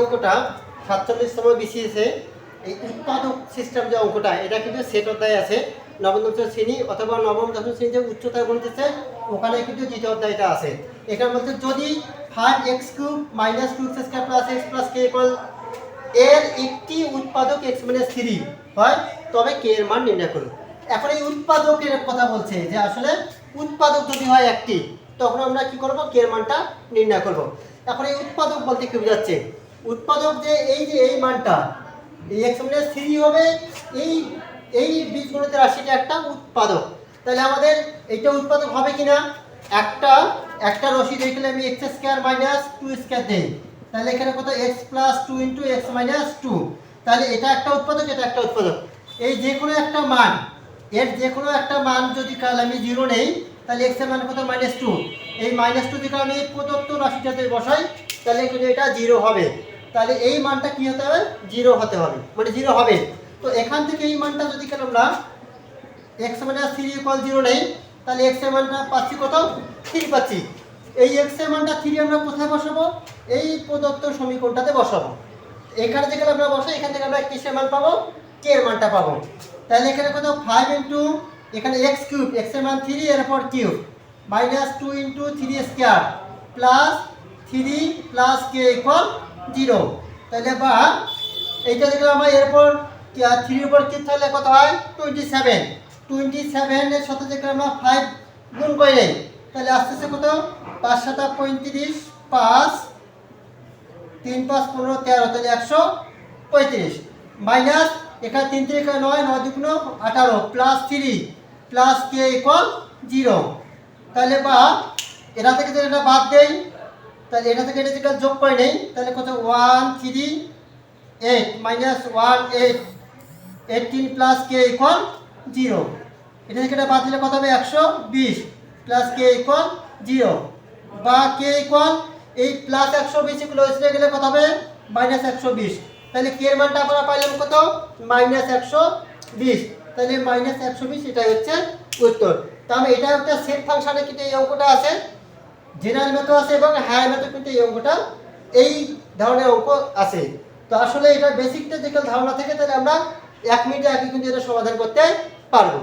অঙ্কটা সাতচল্লিশতম বিসিএসে এই উৎপাদক সিস্টেম যে অঙ্কটা, এটা কিন্তু সেট অধ্যায় আছে। নবম দশম শ্রেণি অথবা নবম দশম শ্রেণি যে উচ্চতায় গণিতেছে ওখানে কিন্তু দ্বিতীয় অধ্যায়টা আছে। এটার মধ্যে যদি five x cube minus two x square plus x plus K equal এর একটি উৎপাদক এক্স মাইনাস থ্রি হয়, তবে কে এর মান নির্ণয় করুন। এখন এই উৎপাদকের কথা বলছে যে আসলে উৎপাদক যদি হয় একটি, তখন আমরা কি করব? কে এর মানটা নির্ণয় করব। এখন এই উৎপাদক বলতে কি বোঝাচ্ছে? উৎপাদক যে এই যে এই মানটা, এই এক্স মাইনাস থ্রি হবে, এই এই বীজগণিত রাশিটা একটা উৎপাদক। তাহলে আমাদের এইটা উৎপাদক হবে কিনা? একটা একটা রশি দেখলে আমি x square minus two square দেই। তাহলে এখানে কত? X plus two into x minus two তাহলে এটা একটা উৎপাদক, এটা একটা উৎপাদক। এই যে কোনো একটা মান, এর যে কোনো একটা মান যদি কাল আমি জিরো নেই, তাহলে এক্সের মান কত? মাইনাস টু এই মাইনাস টু যদি আমি প্রদত্ত রাশিটাতে বসাই, তাহলে কিন্তু এটা জিরো হবে। তাহলে এই মানটা কি হতে হবে? জিরো হতে হবে। মানে জিরো হবে। তো এখান থেকে এই মানটা যদি কেন আমরা x minus three equal zero নেই, তাহলে এক্সের মানটা পাচ্ছি কোথাও থ্রি পাচ্ছি। এই এক্সের মানটা থ্রি আমরা কোথায় বসাবো? এই প্রদত্ত সমীকরণটাতে বসাবো। এখানে থেকে আমরা বসাই, এখান থেকে আমরা কিসের মান পাবো? কে এর মানটা পাবো। তাহলে এখানে কোথাও ফাইভ ইন্টু এখানে এক্স কিউব এক্সের মান থ্রি এর পর cube minus two into three square plus three plus k equal zero. তাহলে বা এইটা দেখলাম আমরা এরপর থ্রির উপর কিউব থাকলে কত হয়? টোয়েন্টি সেভেন টোয়েন্টি সেভেনের সাথে দেখলাম আমরা ফাইভ গুণ করে, তাহলে আস্তে আস্তে কত? পাঁচ সাতা পঁয়ত্রিশ, পাঁচ, তিন পাঁচ পনেরো তেরো, তাহলে একশো পঁয়ত্রিশ। মাইনাস, এখানে তিন থেকে নয় নয় দুগুণ আঠারো plus three plus k equal zero তাহলে বা এটা থেকে যদি এটা বাদ দেই তাহলে এটা থেকে এটা যদি যোগ করে নেই, তাহলে কত? One three eight minus one eight eighteen plus k equal zero এটা থেকে এটা বাদ দিলে কত হবে? একশো বিশ প্লাস কে ইকুয়াল জিরো বা কে ইকুয়াল এই প্লাস একশো বিশ এগুলো এসে গেলে কত হবে? মাইনাস একশো বিশ। তাহলে কে মানটা আমরা পাইলাম কত? মাইনাস একশো বিশ। তাহলে মাইনাস একশো বিশ এটাই হচ্ছে উত্তর। তাহলে এটা একটা সেট ফাংশনে কিন্তু এই অঙ্কটা আছে। জেনারেল মেথড আছে এবং হায়ার মেথড কিন্তু এই অঙ্কটা এই ধরনের অঙ্ক আছে। তো আসলে এটা বেসিক টেকনিক্যাল ধারণা থেকে, তাহলে আমরা এক মিনিটে আগে কিন্তু এটা সমাধান করতে পারব।